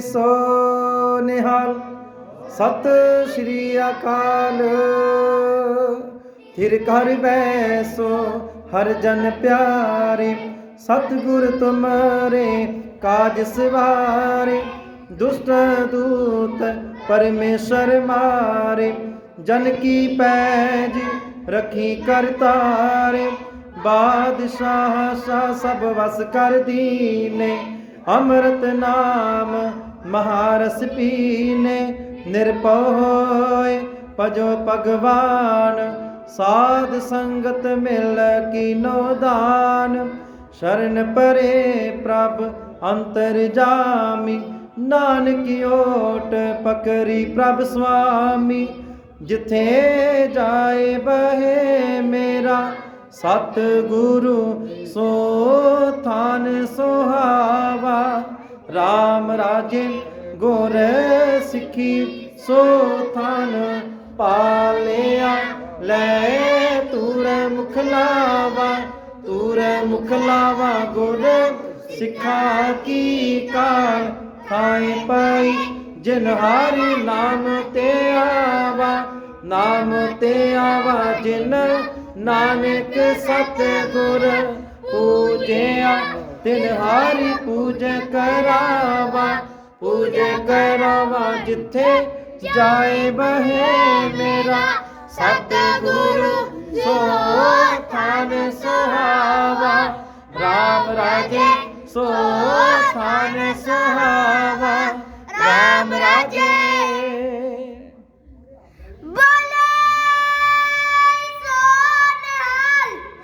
ਸੋ ਨਿਹਾਲ। ਸਤ ਸ਼੍ਰੀ ਅਕਾਲ। ਥਿਰ ਕਰ ਬੈਸੋ, ਹਰ ਜਨ ਪਿਆਰੇ। ਸਤਿਗੁਰ ਤੁਮਰੇ, ਕਾਜ ਸਵਾਰੇ। ਦੁਸ਼ਟ ਦੂਤ ਪਰਮੇਸ਼ਰ ਮਾਰੇ। ਜਨ ਕੀ ਪੈਜ, ਰਖੀ ਕਰਤਾਰੇ। ਬਾਦਸ਼ਾਹ ਸ਼ਾਹ ਸਭ ਵਸ ਕਰ ਦੀਨੇ ਅੰਮ੍ਰਿਤ ਨਾਮ ਮਹਾਰਸ ਪੀਨੇ। ਨਿਰਭਉ ਹੋਏ ਭਜੋ ਭਗਵਾਨ, ਸਾਧ ਸੰਗਤ ਮਿਲ ਕੀਨੋ ਦਾਨ। ਸ਼ਰਨ ਪਰੇ ਪ੍ਰਭ ਅੰਤਰ ਜਾਮੀ, ਨਾਨਕ ਓਟ ਪਕਰੀ ਪ੍ਰਭ ਸੁਆਮੀ ਜਿਥੇ ਜਾਏ ਬਹੇ ਮੇਰਾ ਸਤ ਗੁਰੂ ਸੋ ਥਾਨ ਸੁਹਾਵਾ RAM ਰਾਜੇ ਗੁਰ ਸਿੱਖੀ, ਸੋ ਥਾਨ ਪਾਲਿਆ, ਲੈ ਤੂਰ ਮੁਖ ਲਾਵਾ, ਤੂਰ ਮੁਖ ਲਾਵਾ ਗੁਰ ਸਿੱਖਾ ਕੀ ਕਾਰ ਖਾਏ ਪਾਈ ਜਿਨ ਹਾਰੀ ਨਾਮ ਤੇ ਆਵਾ, ਨਾਮ ਤੇ ਆਵਾ ਜਿਨ ਨਾਨਕ ਸਤਿਗੁਰ, ਪੂਜਿਆ ਤਿਨ ਹਾਰੀ ਪੂਜ ਕਰਾਵਾ ਪੂਜ ਕਰਾਵਾ, ਜਿੱਥੇ ਜਾਏ ਬਹੇ ਮੇਰਾ ਸਤ ਗੁਰੂ ਸੋ ਥਾਨ ਸੁਹਾਵਾ, ਰਾਮ ਰਾਜੇ, ਸੋ ਥਾਨ ਸੁਹਾਵਾ।